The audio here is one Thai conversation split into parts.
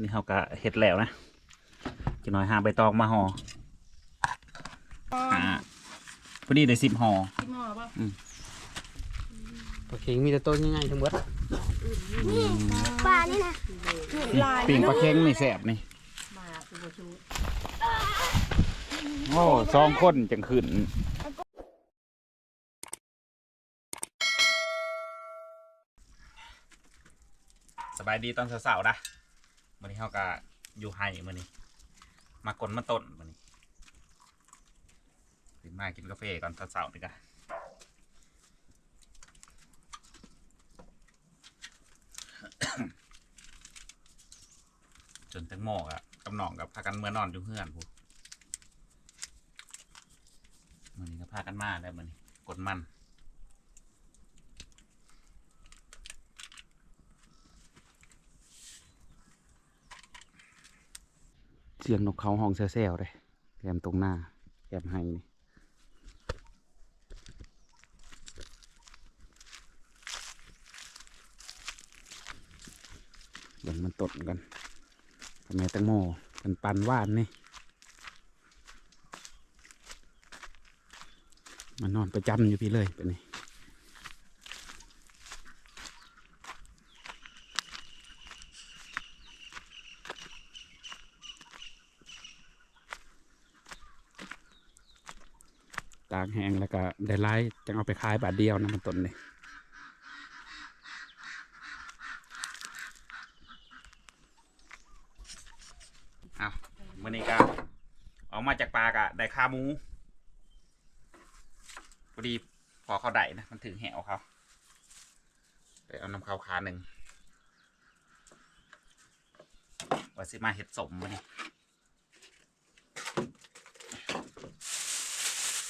นี่เขาก็เห็ดแล้วนะจะน้อยหาใบตองมาห่ออ่าพอดีได้สิบห่อที่หม้อป่ะปลาเค็งมีแต่ต้นง่ายๆทั้งหมดปลานี่นะปิ่งปลาเค็งนี่แสบนี่มาคือบ่ชูโอ้สองคนจังขึ้นสบายดีตอนเสาร์ๆนะ วันนี้เขาก็อยู่ไฮมื่อนี้ มากลมาต้นมื่อนี้ตื่นมากินกาแฟก่อนเสาร์ๆนี่กันจนตั้งโมกอะกำหนองกับพากันเมื่อนอนอยู่เพื่อนพูมันนี้ก็พากันมาแล้วมันนี้กดมัน สียงนกเขาห้องแซวๆเลยแกมตรงหน้าแกมให้นี่เดี๋ยวมันตดกันทำไมแตงโมเป็นปันว่านนี่มานอนประจำอยู่พี่เลยเป็นนี่ ตากแห้งแล้วก็ได้ไล่จังเอาไปขายบาทเดียวนะมันต้นนี่เอามื่อนี้ก็ออกมาจากปลากะได้ขาหมูพอดีพอเขาได้นะ มันถึงแหวเขาไปเอาน้ำเขาขาหนึ่งว่าสิมาเห็ดสมมานี่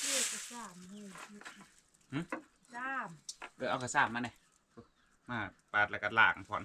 เรียก กระซ้ำเลยซ้เออเอากระซ่ามมาเนี่ยมาปาดแล้วก็ล่างพอน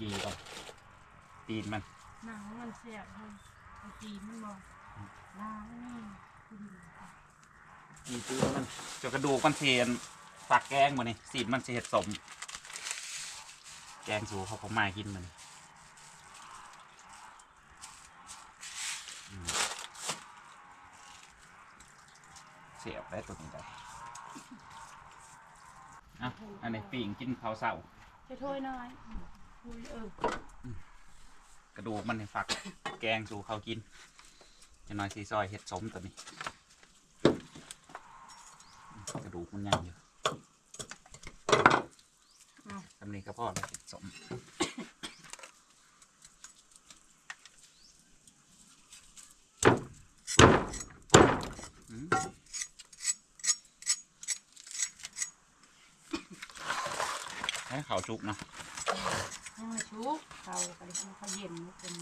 จีก่อนตีนมันำหนังมันเสียบให้ไอ้ตีนมันบอกล้างนี่คือดีค่ะจีตีนมันจนกระดูกมันเสียนฝักแกงมานี่สีดมันเสียดสม แกงสูเขาเขามากินมันอืมเสียบได้ตัวนี้ได้อะอันนี้ปิ่งกินข้าวเสาจะถ้วยน้อยคุยเออ กระดูกมันในฝักแกงสู่เขากิน จะน้อยซีซอยเห็ดสมตัวนี้ กระดูกมันยังอยู่ทำนี้ก็พอแล้วเห็ดสมอืมให้เขาวจุกเนาะ ยังม่ชุกเขาไปเขาเย็นนะเป็น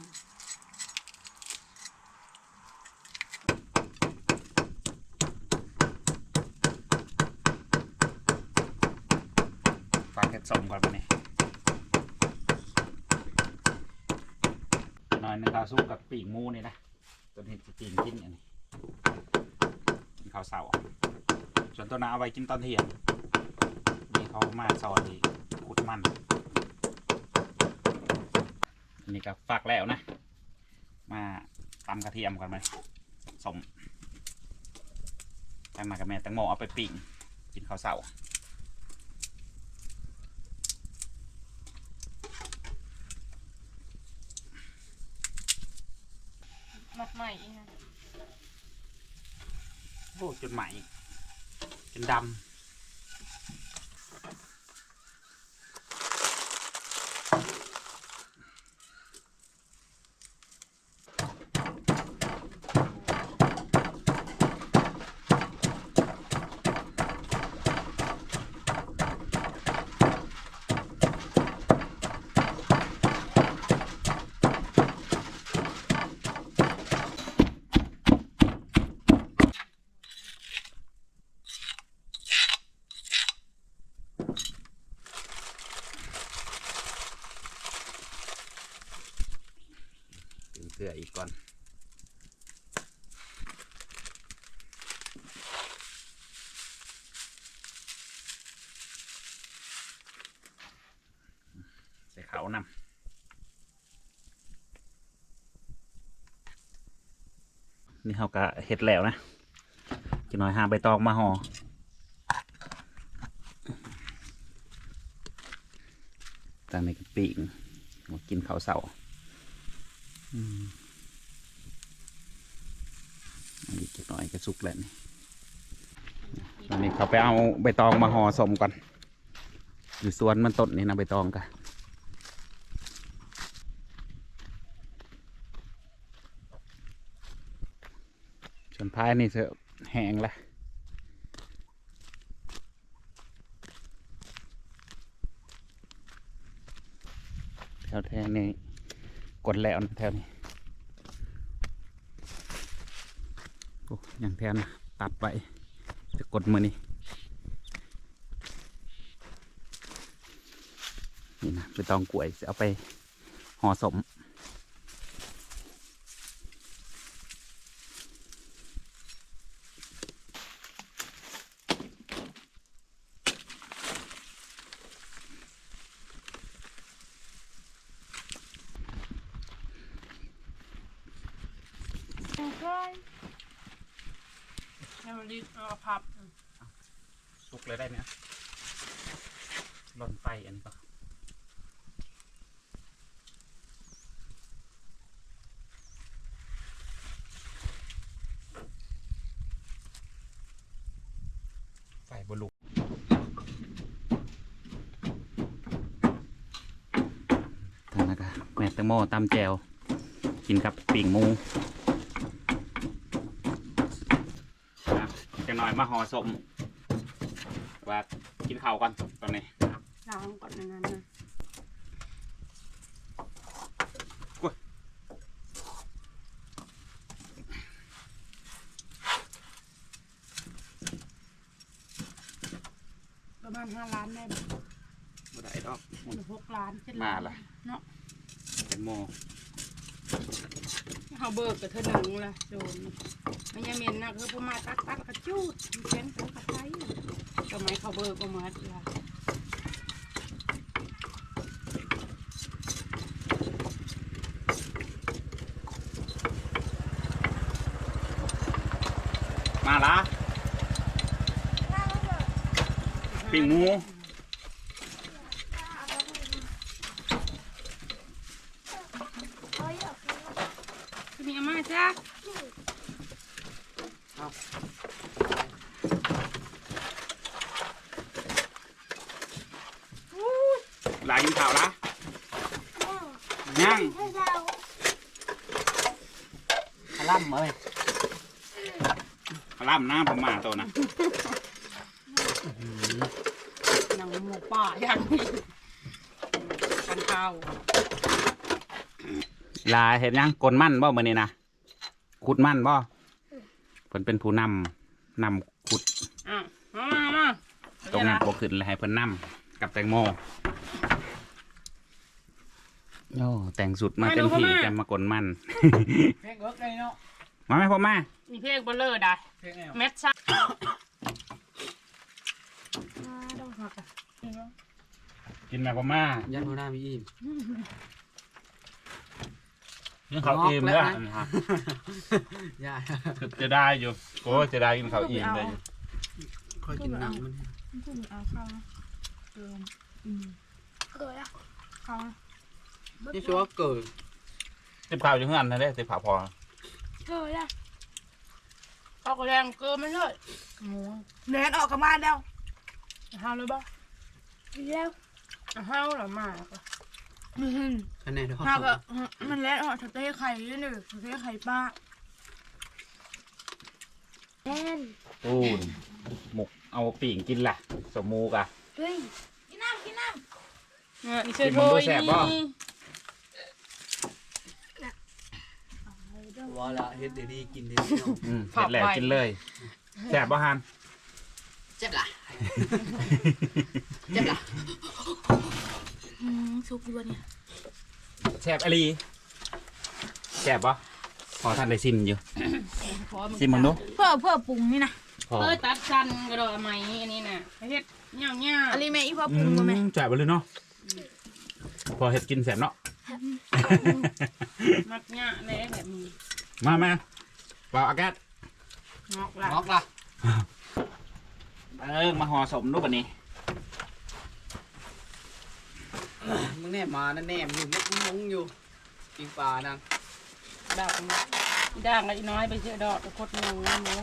ฝากเห็ดสมก่อนไปนี่หน่อยนึงข้าวซุปกับปีกหมูนี่นะตัวนี้จะปีกกินอันนี้กินข้าวเสาส่วนตัวน้าเอาไว้กินตอนเที่ยงนี่เขามาซอยขุดมันอั นนี้ก็ฝากแล้วนะ มาตำกระเทียมกันไหมสมตั้งมากับแม่ตั้งโมเอาไปปิ้งกินข้าวเสาร์มัดใหม่ฮะโอ้จุดใหม่เป็นดำ เสื้ออีกก่อนใส่เขาวนำนี่เขาก็เฮ็ดแล้วนะจะน้อยหาใบตองมาห่อตางในกระปิงมากินข้าวเสาอืม อันนี้จะน้อยก็สุกแล้วนี่ตอนนี้เขาไปเอาใบตองมาห่อสมก่อน อยู่สวนมันต้นนี่นะใบตองกันส่วนพายนี่เสอะแห้งละแถวแถวนี้ กดแล้วแถวนี้โอ้ยังแถวนะตัดไปจะกดมือนี่นี่นะไปตองกล้วยจะเอาไปห่อสม ให้มันรีบเอาพับสุกเลยได้ไหมหล่นไฟอันนี้ก็ไฟบลุกทางนั้นก็แม่แตงโมตำแจวกินกับปิ่งหมูครับ จะหน่อยมาห่อสมว่ากินข้าวก่อนตอนนี้ล้างก่อนในนั้นนะอุ๊ยประมาณห้าล้านได้บ่บ่ได้ดอกหรือหกล้านเจ็ดมาล้านละเนาะแตงโมเขาเบิกกับเธอหนึ่งละโดน มันยังเหม็นนะคือประมาตัดตัดกระจูดมันเช่นเขากระไทยทำไม่เขาเบิกประมาณละมาละปิ่งหมู โอ้ยเอาขึ้นมา คือมีอาม่าจ้า หลายกินข้าวละแม่ย่างให้เราขล่ำเอ้ยขล่ำหน้าผมมาตัวนะหนังหมูป่าอย่างนี้กันข้าวลาเห็นยังกลมั่นบ่มื้อนี้นะขุดมั่นบ่เพิ่นเป็นผู้นำนำขุดอะมามามาตรงนั้นบ่ขึ้นเลยให้เพิ่นนำกับแตงโม โอ้แต่งสุดมาเต็มที่จะมากลมั่นเพลงเอิร์กเลยเนาะมาไหมพ่อมามีเพลงเบลเลอร์ได้เพลงแนวเม็ดซ่าต้องหักอะกินไหมพ่อมายันหัวหน้ามีอิ่มยังเขาอิ่มแล้วงอกแล้วนะย่าจะได้อยู่โอ้จะได้กินเขาวอิ่มเลยอยู่คอยกินหนังมันคุณเอาเข้านะเติมอืมเกิดอะเข้านะ นี่ชัวร์เกิดติบข้าวอยู่เฮือนนะเด้ติบข้าวพอเกิดอะไปเอากระแรงเกินไม่เลยหมูแนนออกกับมาแล้วห้าวเลยบ่แล้วห้าวหรอมาก็อืมคะแนนเท่าถ้าก็มันแล่นออกสเต้ไข่ด้วยหนึ่งสเต้ไข่ป้าแน่นปูนหมกเอาปีงกินล่ะ สมมูกอะเฮ้ยกินน้ำกินน้เนี่ยนี่เชื่อโทยกินมันดูแสบบ่ นี่ ว่าละเฮ็ดดีๆกินดีๆเนาะอืมเสร็จแล้วกินเลยแสบบ่ฮันเจ็บล่ะเจ็บล่ะำอืมซุปอยู่เนี่ยแสบอลีแสบบ่พอท่านได้ซิมอยู่ขอมึงซิมมึงดูเพื่อเพื่อปรุงนี่นะพอเอ้ยตัดชันกระโดดไหมอันนี้น่ะเฮ็ดเงี้ยวเงี้ยวอันนี้แม่อีพ่อปอืรุงบ่แม่มแสบไปเลยเนาะพอเห็ดกินแสบเนาะมัดเงี้ยเลยแบบนี้ มามาเปล่าอากาศงอกละงอกล่ะเออมาห่อสมรูปอันนี้มึงแน่มานั่นแน่มึงมุกมุ้งอยู่กินปลานังดอกมันอีด่างกับอีน้อยไปเชื่อดอกไปคดหนูหนู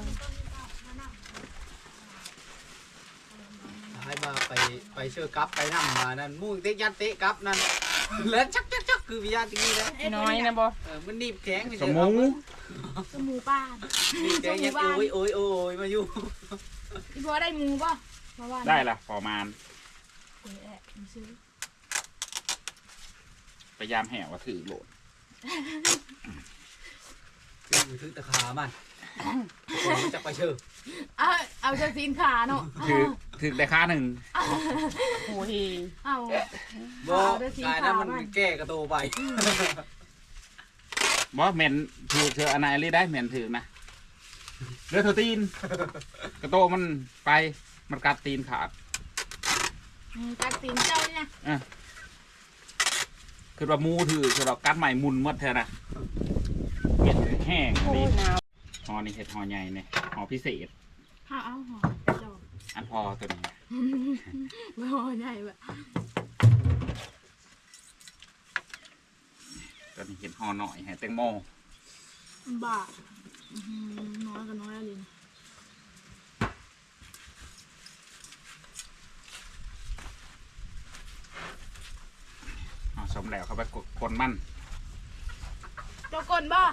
ให้มาไปไปเชื่อกับไปนั่งมานั่นมุ่งเตะยัดเตะกับนั่นแล้วชักชักชัก คือวิญญาณตรงนี้แล้วอีน้อยนะบ่เออมันหนีบแข็งสมมูสมูป้าหนีบแข็งยังโอ้ยโอ้ยโอ้ยมาอยู่อีพ่อได้หมูป่ะมาว่าได้ละประมาณเออแอะมาซื้อพยายามแห่ว่าถือโหลดถือถือตะขามันมันจะไปเชื่อเอาเอาจะซีนขาเนาะถือ ถือได้ค่าหนึ่งโอ้ยเอาบอกเอาได้สีกายนั้นขาวมันมันแก้กระโตไปบอสเมนถือเธออันไหนรีได้เมนถือนะเลือดเธอตีน กระโตมันไปมันกัดตีนขาดอืมตัดซีนเจ้าเนี่ยคือว่ามูถือคือเรากัดใหม่มุนหมดเธอนะเห็ดแห้งโอ้นี่ยหนาวหอนี่เห็ดหอใหญ่เนี่ยหอพิเศษเอาเอาหอเจ้า อันพอตัวนี้ไม่หอใหญ่แบบตัวนี้เห็ดหอหน่อยให้แตงโมบ้าอื้อหือน้อยกับน้อยอะไรเนี่ยเอาสมแล้วเข้าไปกดคนมันเจ้ากลบ้า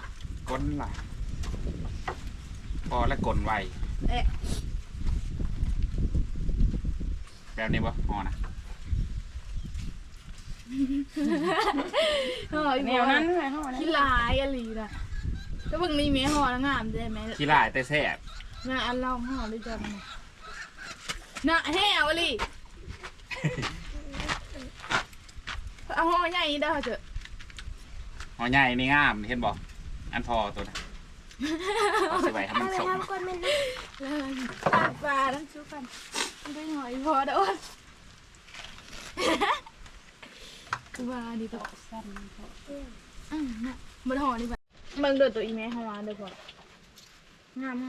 กลไหลพอแล้วกลไวเอ๊ะ แบบนี้ปะหอนะเอออีแนพ่วอนั้นเลยเฮานะขี้ลายอะไรนะก็เบิ่งนี่แม่หอแล้วงามได้ไหมขี้ลายแต่แซ่บน่าอันเล่าหอได้จังน่ะแฮ่เอาเลยเอาหอใหญ่นี่ได้เหรอเจ้าหอใหญ่นี่งามเห็นบอกอันพอตัวนะเอาสิไว้ให้มันไปสมทำก่อนแม่นะเลยปากปลาทั้งชุบกัน ด้วยหอยพอเด้อคือว่าดีต่อสั้นอืมน่ะมันหอนี่ไปมึงเดือดตัวอีแม่หอเด้อพองามไหม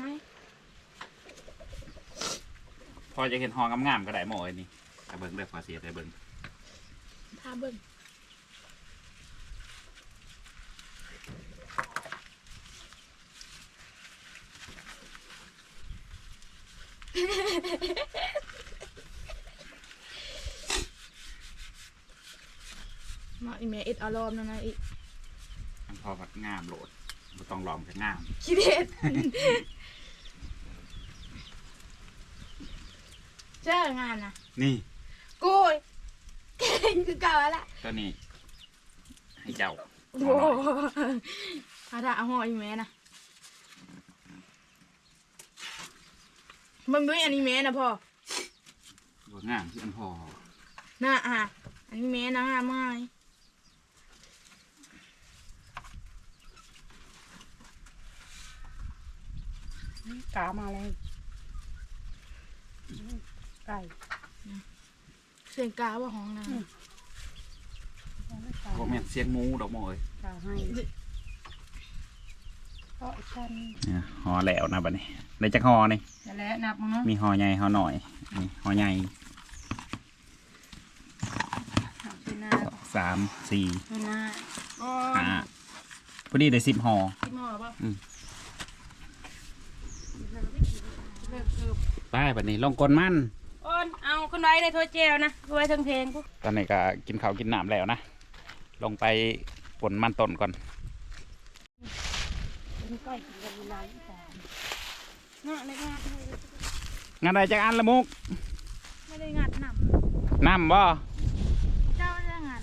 พอจะเห็นหองามๆก็ได้หมอไอ้นี่แต่เบิ้งเด้อพอเสียแต่เบิ้งถ้าเบิ่งมาอีแม่ เอ็ดอารมณ์นั่นนะอีอันพอผัดงามโหลดบ่ต้องลองจะงามคิดเด็ดเจ้างานนะนี่กูยเก่งคือเก่าแล้วล่ะตัวนี้ ให้เจ้าโอ้โหอาดาเอาหออีแม่นะมึงด้วยอันนี้แม่นะพ่อบ่งามที่อันพอ น่าอะอันนี้แม่นะงามไหม กามาเลยไก่เสียงกาว่าห้องนะบ่แม่นเสียงหมูดอกหมอยกาให้ก็ชันเนี่ยหอแล้วนะบัดนี้ได้จักหอนี่นั่นแหละนับมั้งเนาะมีหอใหญ่หอหน่อยนี่หอใหญ่หักที่หน้าสองสามสี่ที่หน้าก็ห้าพอดีได้สิบหอที่หม้อป่ะอืม ที่หน้า ไปบัดนี้ลงกลมันโอนเอาคนไว้ในถ้วยแจวนะถ้วยทั้งเพลงพวกตอนนี้ก็กินข้าวกินน้ำแล้วนะ ลงไปปนมันต้นก่อนน่ะในงานงานอะไรจากอันละมุกไม่ได้งัดหนน้ำบ่ำเจ้าจะงัด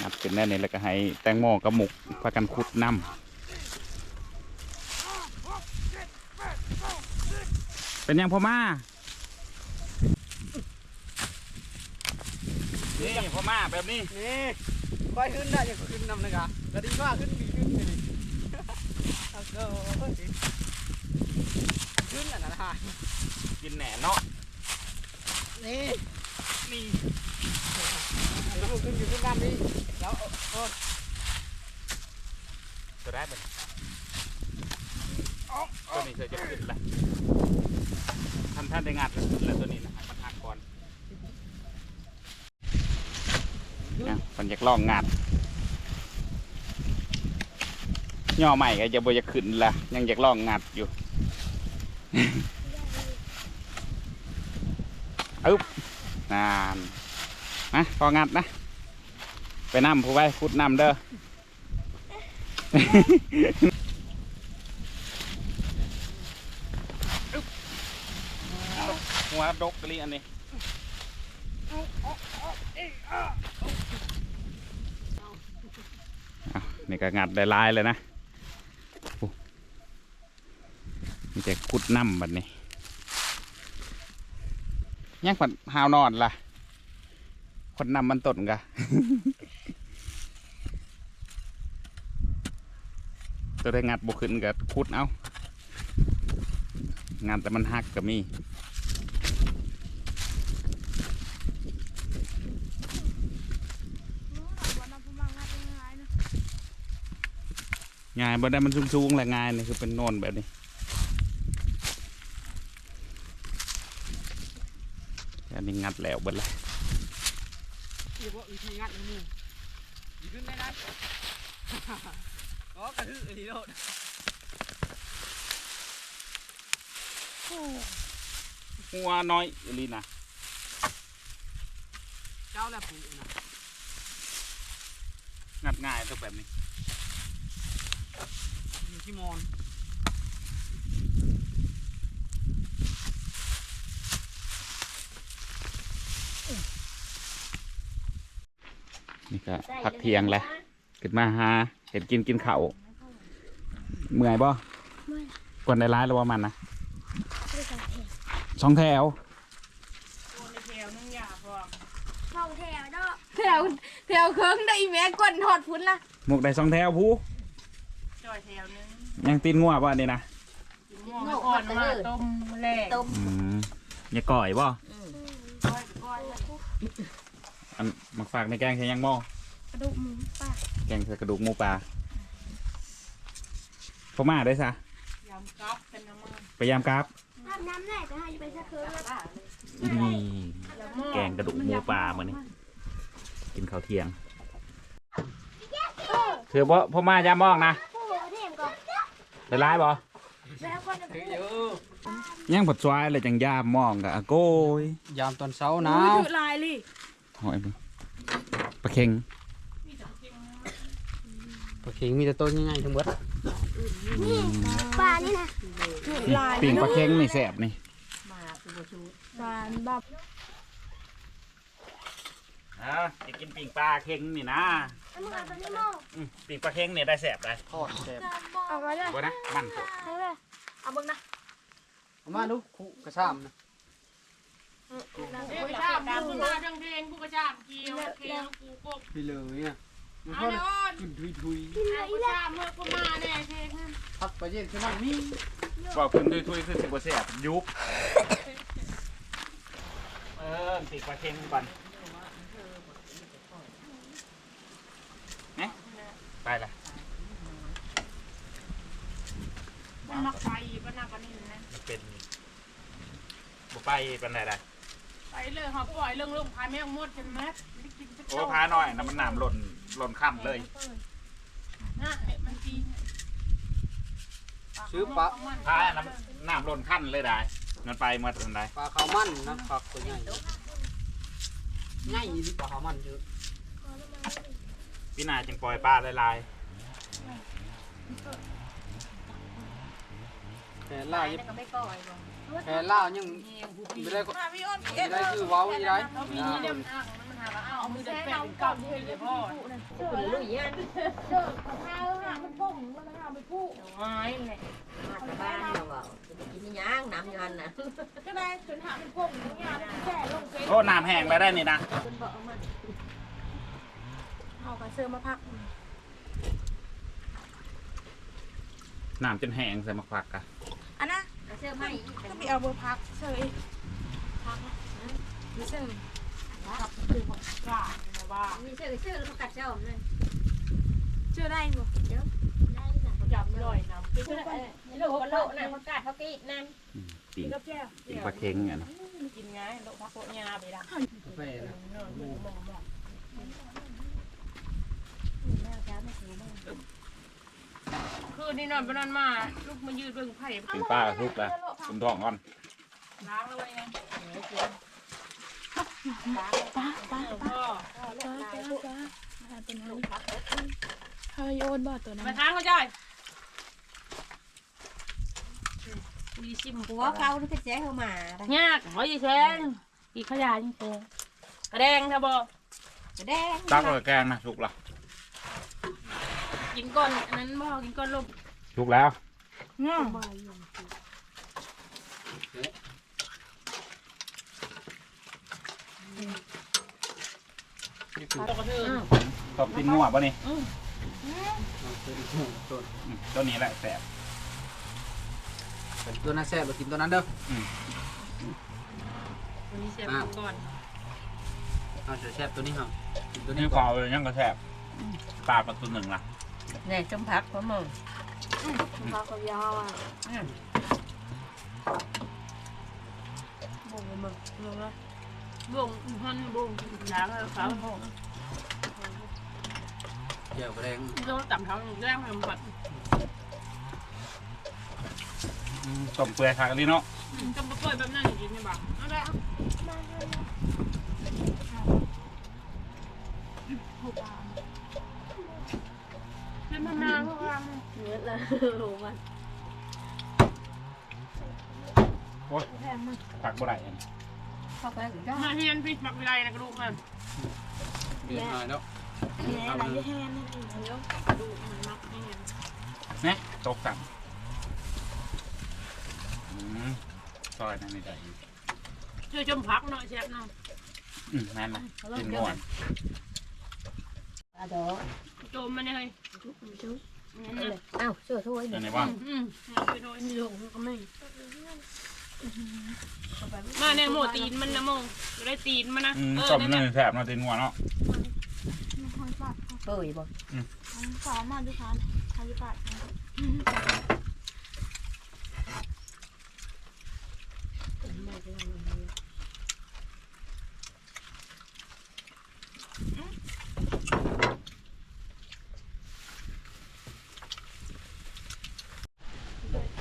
งัดเป็นแน่นี่แล้วก็ให้แตงโมกับหมุกพากันขุดน้ำ เป็นยังพ่อมานี่พ่อมาแบบนี้นี่ค่อยขึ้นได้ยังขึ้นนำเลยกะกระดีมากขึ้นดีขึ้นเลยเอาเด้อขึ้นอะนะฮะกินแหน่เนาะนี่นี่เดี๋ยวขึ้นอยู่ขึ้นน้ำนี่แล้วโอ้ตัวแรกเป็นตัวนี้เธอจะขึ้นละ ท่าได้งัดแล้วขึ้นแล้วตัวนี้นะมันหักก่อนนะมันอยากลองงัดย่อใหม่ก็จะบ่จะขึ้นละยังอยากลองงัดอยู่อึ๊บนานนะพองัดนะ ไปนำผู้ไว้ขุดนำเด้อ หัวดกกะลีอันนี้นี่ก็งัดได้ลายเลยนะมีแต่ขุดน้ำบัดนี้ยังผัดหาวนอนล่ะ คนนำมันต้นกะตัวได้งัดบุขึ้นกับคุดเอางัดแต่มันหักก็มี วันนั้นผมมางัดง่ายๆนะ ง่ายบ่ได้มันสูงๆแหละง่ายนี่คือเป็นโนนแบบนี้อันนี้งัดแล้วเบิดละยว่าวิธีงัดมือดีขึ้นได้ได้ก็กระทืบไอ้นี่โลดหัวน้อยอีหลีนะเจ้าแหละปู่นะงัดง่ายตัวแบบนี้ อยู่ที่มอนนี่ก็พักเที่ยงแหละขึ้นมาหาเห็นกินกินข้าวเมื่อยบ่เมื่อยกวนได้ร้ายแล้วว่ามันนะไม่ได้แถวสองแถวโอนในแถวนึงอย่าพอช่องแถวเนาะแถวแถวเครื่องได้อีแม่กวนถอดพุ่นละหมกได้สองแถวผู้จ อยแถวนึงยังตีนงัวบ่อันนี้นะกินหม้อก่อนมาต้มแรกต้มอืมอย่าก่อยบ่ก้อยก้อยอันมักฝากในแกงใช้ยังหม้อกระดูกหมูป่าแกงใส่กระดูกหมูปลาพอมาได้ซะยำกับเป็นน้ำมันพยายามกราบน้ำน้ำแน่จะให้ไปสักคืนแล้วนี่แกงกระดูกหมูปลามื้อนี้กินข้าวเที่ยงถือบ่พ่อมายามมองนะ โอ้โหเทมก่อน ได้ร้ายบ่แล้วก็จะถืออยู่ยังผัดซอยเลยจังยามมองกะอะโกยยามตอนเช้าหอุ้นายวถือลายลิหอยมึงปลาเค็งปลาเข็งมีแต่ต้นง่ายๆทั้งหมดนี่ปลานี่นะถือลายปิ่งปลาเค็งนี่แสบนี่ ปลาแบบ อ่าจะกินปิ่งปลาเค็งนี่นะเอามือเอาตัวนี้โม่อืมปิ่งปลาเค็งนี่ได้แสบได้ทอดแซ่บเอาไว้เลยบ่นะมันสดให้เลยเอาเบิ่งนะเอามาดูคู่กระซ้ำนะเด็กชาบตามผู้มาทั้งเพลงผู้กระชาบเกี่ยวเกี่ยวกูกบไปเลยเนี่ยมันเอาก็เลยอ่อนขึ้นทุยทุยเอากระชาบเมื่อผู้มาแน่เพลงนั้นๆพักไปเย็นขึ้นนั่งมีบอกขึ้นทุยๆคือสิบ่แสบยุบเออปิ่งปลาเค็งก่อนเนี่ย ไปละมันมักไปมันนักกว่านี้นะมันเป็นบ่ไปเป็นไรได้ไปเลยหอบปล่อยเรื่องลงพายแม่งมดจนแมสไม่ได้กินสักโอ้เท่าพาหน่อยน้ำมันน้ำหล่นหล่นค่ำเลยนะเห็ดมันจีซื้อปลาพาน้ำน้ำหล่นขั้นเลยได้มันไปเมื่อตอนใดปลาขาวมันนะปลาตัวใหญ่ใหญ่นี่ปลาขาวมันเยอะ พี่นาจึงปล่อยปลาลายแค่ล่ายังก็ไม่ก่อยบ่แค่ล่ายังไม่ได้ก็ไม่ได้คือเว้าอีไรเอามือจะแปะเป็นกับให้เลยพ่อคุณลุยยันเด้อข้าวหามันพุ่งมันหาไปผู้ไม้แหละมาจากบ้านเราเว้าจะกินย่างน้ำยันน่ะก็ได้จนหามันพุ่งงานแก่ลงเฟซๆโอ้น้ำแห้งแล้วได้นี่นะจนบอกมัน เอากระเสื้อมาพักน้ำจนแห้งใส่มาควักกะอันนะเสื้อไหมก็ไปเอาเบอร์พักเสื้ออีกพักนะเสื้อพักคือของกลางนะว่ามีเสื้อเสื้อแล้วกัดเจ้าเลยเชื่อได้บ่ได้น่ะจับลอยน้ำเสื้อโลกโลกน่ะมันกัดเขากีดน้ำอืมปิ่งกับแก้วปิ่งปลาเค็งอะนะกินง่ายโลกพักโคยาไปละกาแฟนะ คือนี่นอนไปนอนมาลูกมายืดเบิ่งไผ่ปิ่งปลากระทุกละคุณท้องก่อนล้างแล้วไงป้าป้าป้าพ่อป้าป้าป้าตัวนั้นเฮ้ยโยนบ่ตัวนั้นมาทางเขาจ้อยมีชิมหัวเขาที่เป็นแจ๊เข้ามายากหอยแทงอีขยะยิ่งแทงกระแดงเธอบอกแดงตักกับแกงนะสุกละ กินก่อนอันนั้นบ่กินก่อนลมสุกแล้ว ง่ะตกกระเทือนตบตีนงัวป่ะนี่ตัวอืมตัวนี้แหละแสบตัวนั้นแซ่บเรากินตัวนั้นเด้อวันนี้เสียบก่อนเอาแซ่บตัวนี้ครับกินตัวนี่นี้ขก่ออนเลยยังก็แสบปลาประตูหนึ่งละเนี่ยจมพักพ่อมึงพักกับยาวอะบ่งมึงมึงนะบ่งหันบ่งล้างแล้วเขาเจียวกระแดงต้องต่ำเท้าแรงมันบัดอืมต้มเปื่อยคากะลิเนาะจำปล่อยแบบนั้นกินเนี่ยบ่เอาได้เป็ นมานานพวกเราเนื้อละรู้มันผักบ่ได้อันเข้าไปก็มาเฮียนพี่มักวิไลนะกระดูกมันเดือดหน่อยแล้วแหนอะไรแห้งนี่เองเดี๋ยวกระดูกมันมักนี่ไงเนี่ยตกสั่งอืมซอยนั่นไม่ได้อยู่ช่วยจมพักหน่อยแซ่บหน่อยอืมนั่นนะกินง่วนอะดอโจมมันเลยอ้าวช่วยช่วยไหนว่าอืมช่วยโดยมีลงก็ไม่มาในหมตีนมันนะโมได้ตีนมันนะอืมเออต้มนั่นนึ่แสบนาะตีนงัวเนาะหอยปาดเปื่อยบ่สาวมาดูคันหอยปาด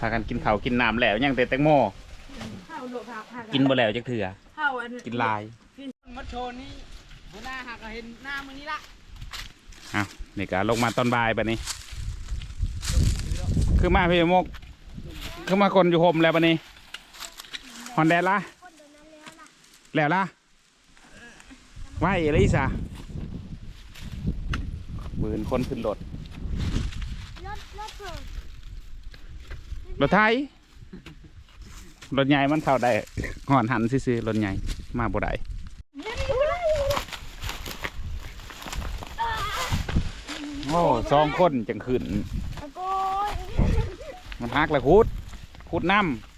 พากันกินข้าวกินน้ำแล้วยังแต่แตงโมข้าวโดดผักผักกินบ่แล้วจักเถื่อข้าวอันกินลายมัดโชว์นี่หัวหน้าหักเห็นหน้ามึงนี่ละอ้าวนี่ก็ลงมาตอนบ่ายปะนี้คือมาพี่มกคือมาคนอยู่โฮมแล้วปะนี้ฮอนแดดละแล้วละไหวอะไรอีสาหมื่นคนขึ้นรถรถรถเพิ่ม รถไทยรถใหญ่มันเข้าได้หอนหันซื่อๆรถใหญ่มาบ่ได้โอ้สองคนจังขึ้นมันฮักละคุดคุดน้ำ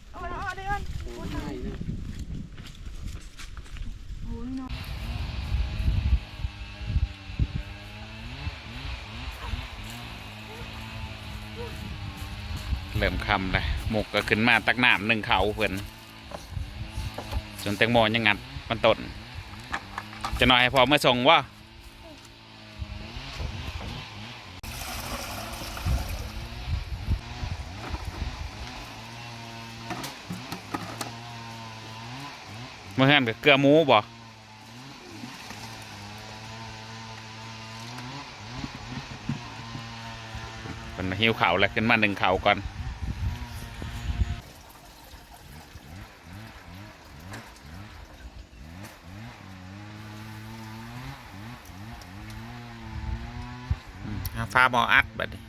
หมกก็ขึ้นมาตักน้ำหนึ่งเขาเพื่อนจนแตงโมยังงัดมันต้นจะหน่อยให้พอเมื่อส่งว่ามาเฮือนกับเกลือหมูบ่เป็นหิวเข่าแล้วขึ้นมาหนึ่งเข่าก่อน ฟ้าหมออัดบัดนี้